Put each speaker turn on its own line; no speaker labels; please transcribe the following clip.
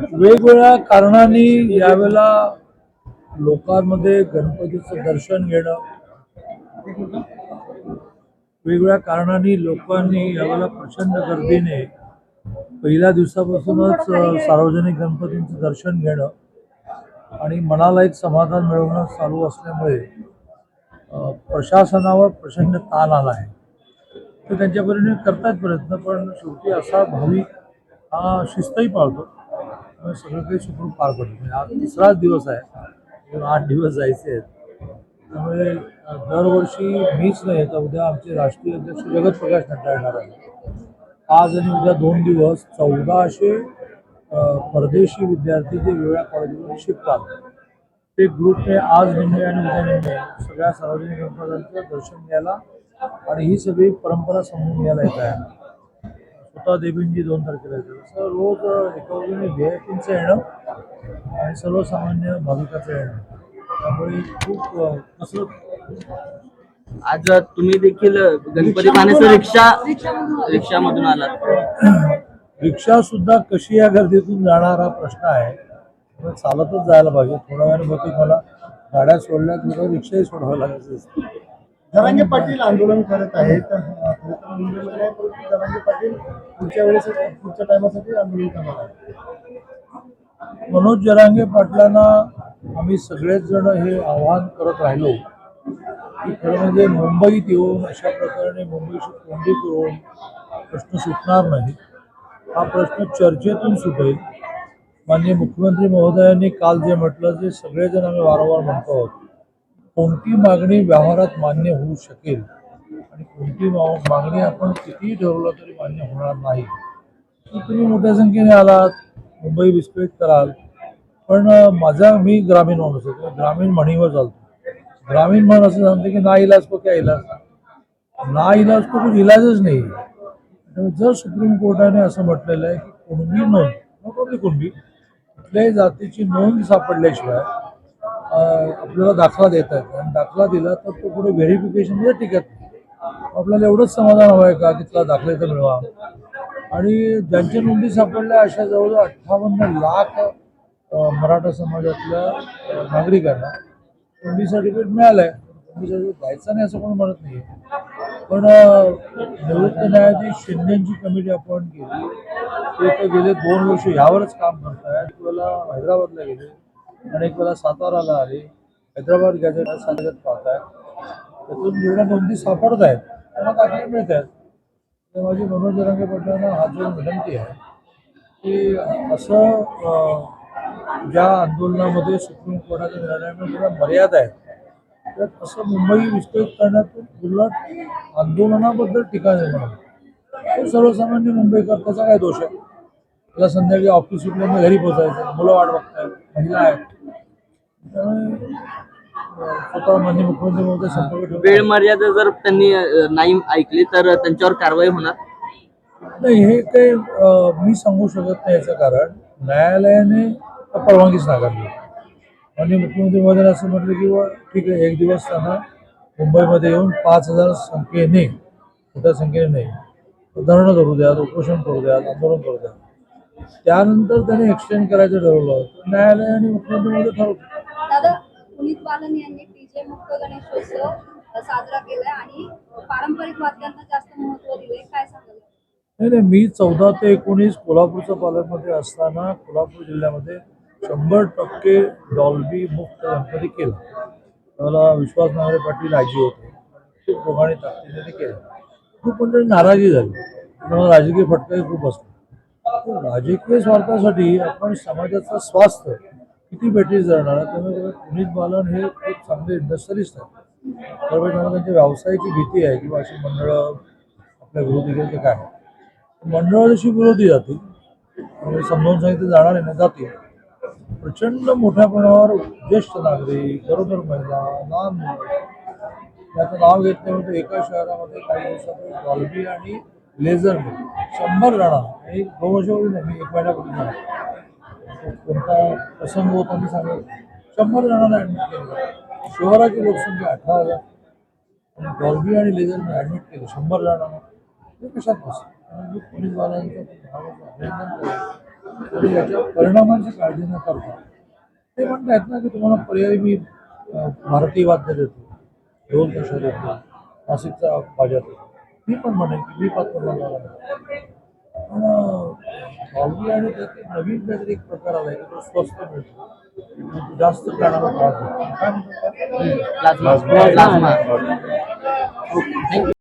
वेगवेगळ्या कारणांनी यावेळेला लोकांमध्ये गणपतीचं दर्शन घेणं वेगवेगळ्या कारणांनी लोकांनी यावेळेला प्रचंड गर्दीने पहिल्या दिवसापासूनच सार्वजनिक गणपतींचं दर्शन घेणं आणि मनाला एक समाधान मिळवणं चालू असल्यामुळे प्रशासनावर प्रचंड ताण आला आहे. ते त्यांच्या परीने करतात प्रयत्न पण शेवटी असा भाविक हा शिस्तही पाळतो. सगळं काही सुखरूप पार पडलं. म्हणजे आज तिसराच दिवस आहे. आठ दिवस जायचे आहेत. त्यामुळे दरवर्षी मीच नाही तर उद्या आमचे राष्ट्रीय अध्यक्ष जगत प्रकाश नड्डा येणार आहे आज आणि उद्या दोन दिवस चौदाशे परदेशी विद्यार्थी जे वेगळ्या कॉलेजमधून शिकतात. ते ग्रुपने आज निम्मे आणि उद्या निम्मे सगळ्या सार्वजनिक गणपतींचं दर्शन घ्यायला आणि ही सगळी परंपरा समजून घ्यायला येत आहे. स्वतः देवींजी दोन तारखेला येतात असं रोज एकावरून व्ही आय पींचं येणं आणि सर्वसामान्य भाविकाचं येणं. त्यामुळे खूप कसरत
आज तुम्ही देखील गणपती पाहण्याचं रिक्षा रिक्षामधून आलात.
रिक्षा सुद्धा कशी या गर्दीतून जाणार हा प्रश्न आहे. पण चालतच जायला पाहिजे. थोड्या वेळाने बहुतेक मला गाड्या सोडल्या तर रिक्षाही सोडावं लागायचं असतं.
जरांगे पाटील आंदोलन करत आहेत. मुंबईमध्ये जरांगे पाटील पुढच्या वेळेस पुढच्या टायमासाठी आंदोलन करणार आहे.
मनोज जरांगे पाटलांना आम्ही सगळेच जण हे आवाहन करत राहिलो की खरं म्हणजे मुंबईत येऊन अशा प्रकारे मुंबईशी कोंडी करून प्रश्न सुटणार नाही. हा प्रश्न चर्चेतून सुटेल. माननीय मुख्यमंत्री महोदयांनी काल जे म्हटलं जे सगळेजण आम्ही वारंवार म्हणतो आहोत कोणती मागणी व्यवहारात मान्य होऊ शकेल? आणि कोणती मागणी आपण कितीही ठरवलं तरी मान्य होणार नाही. तर तुम्ही मोठ्या संख्येने आलात मुंबई विस्कळीत कराल. पण माझा मी ग्रामीण माणूस आहे किंवा ग्रामीण म्हणीवर चालतो. ग्रामीण म्हण असं सांगते की ना इलाज को क्या इलाज. ना इलाज को कुछ इलाजच नाही. त्यामुळे जर सुप्रीम कोर्टाने असं म्हटलेलं आहे की कुणबी नोंद नॉट कुणबी कुठल्याही जातीची नोंद सापडल्याशिवाय आपल्याला दाखला देता आहेत आणि दाखला दिला तर तो पुढे व्हेरिफिकेशनमध्ये टिकत नाही. आपल्याला एवढंच समाधान हवं आहे का तिथला तुला तर मिळवा? आणि ज्यांच्या नोंदी सापडल्या अशा जवळजवळ अठ्ठावन्न लाख मराठा समाजातल्या नागरिकांना नोंदी सर्टिफिकेट मिळालं आहे नोंदी सर्टिफिकेट द्यायचं नाही असं कोण म्हणत नाही पण निवृत्त न्यायाधीश शिंदेची कमिटी अपॉइंट केली. ते तर गेले दोन वर्ष यावरच काम करत आहे एक वेळेला हैदराबादला गेले आणि एक वेळा साताराला आले. हैदराबाद गॅझेट साताऱ्यात पाहताय त्यातून जेवढ्या नोंदी सापडत आहेत त्यांना दाखले मिळत आहेत तर माझी मनोज जरांगे पाटलांना हा जो विनंती आहे की असं ज्या आंदोलनामध्ये सुप्रीम कोर्टाच्या निर्णयामध्ये थोड्या मर्यादा आहेत तर असं मुंबई विस्कळीत करण्यातून उलट आंदोलनाबद्दल टीका निर्माण होते. तो सर्वसामान्य मुंबईकर त्याचा काय दोष आहे? मला संध्याकाळी ऑफिस सुटल्यामुळे घरी पोचायचं मुलं वाट बघतायत महिला आहेत. त्यामुळे स्वतः माननीय मुख्यमंत्री महोदय संपर्क ठेवून
वेळ मर्यादा जर त्यांनी अ, नाही ऐकली तर त्यांच्यावर कारवाई होणार?
नाही हे काही अं, मी सांगू शकत नाही याचं कारण. न्यायालयाने परवानगीच नाकारली. आणि मुख्यमंत्री महोदयाने असं म्हटलं की बुवा ठीक आहे एक दिवस त्यांना मुंबईमध्ये येऊन पाच हजार संख्येने मोठ्या संख्येने नाही धरणं करू द्या उपोषण करू द्या आंदोलन करू द्या. त्यानंतर त्याने एक्सटेंड करायचं ठरवलं. तर न्यायालयाने मुख्यमंत्री महोदय ठरवलं
पुनीत बालन यांनी डीजे मुक्त गणेशोत्सव साजरा केलाय आणि पारंपरिक वाद्यांना जास्त महत्त्व दिले काय सांगाल?
नाही नाही मी चौदा ते एकोणीस कोल्हापूरच्या पालकमध्ये असताना कोल्हापूर जिल्ह्यामध्ये शंभर टक्के डॉल्बी मुक्त गणपती केला. मला विश्वास नांगरे पाटील आजी होते. खूप दोघांनी ताकदीने केलं. खूप म्हणजे नाराजी झाली. त्यामुळे राजकीय फटकाही खूप असतो राजकीय स्वार्थासाठी आपण समाजाचं स्वास्थ्य किती बॅटरीज जाणार? त्यामुळे पुनीत बालन हे खूप चांगले इंडस्ट्रियलिस्ट आहेत. त्यामुळे त्यांना त्यांची व्यवसायाची भीती आहे किंवा अशी मंडळं आपल्या विरोधी केलं ते काय. मंडळं जशी विरोधी जातील त्यामुळे समजावून सांगितलं जाणार आहे ना जातील. प्रचंड मोठ्या प्रमाणावर ज्येष्ठ नागरिक गरोदर महिला लहान मुलं त्याचं नाव घेतलं होतं म्हणजे एका शहरामध्ये काही दिवसापूर्वी डॉल्बी आणि लेझर शंभर जणांना आणि दोन वर्षापूर्वी नाही एक महिन्यापूर्वी झाला. कोणता प्रसंग होता मी सांगेल. शंभर जणांना ॲडमिट केलं. शहराची लोकसंख्या अठरा हजार. आणि डॉल्बी आणि लेझरने ॲडमिट केलं शंभर जणांना. ते कशात बसतं पोलीसवाल्यांचं पोलीस अभिनंदन आणि याच्या परिणामांची काळजी न करता. ते म्हणतात ना की तुम्हाला पर्यायी मी भारतीय वाद्य देतो. ढोल कशा देतो. नाशिकचा बाजार मी पण म्हणेन की मी पात्र बनवणार पण आणि त्यात नवीन काहीतरी एक प्रकार आलाय की तो स्वस्त मिळतो. जास्त कानाला त्रास होतो काय म्हणतो?
प्लाझ्मा. प्लाझ्मा. थँक्यू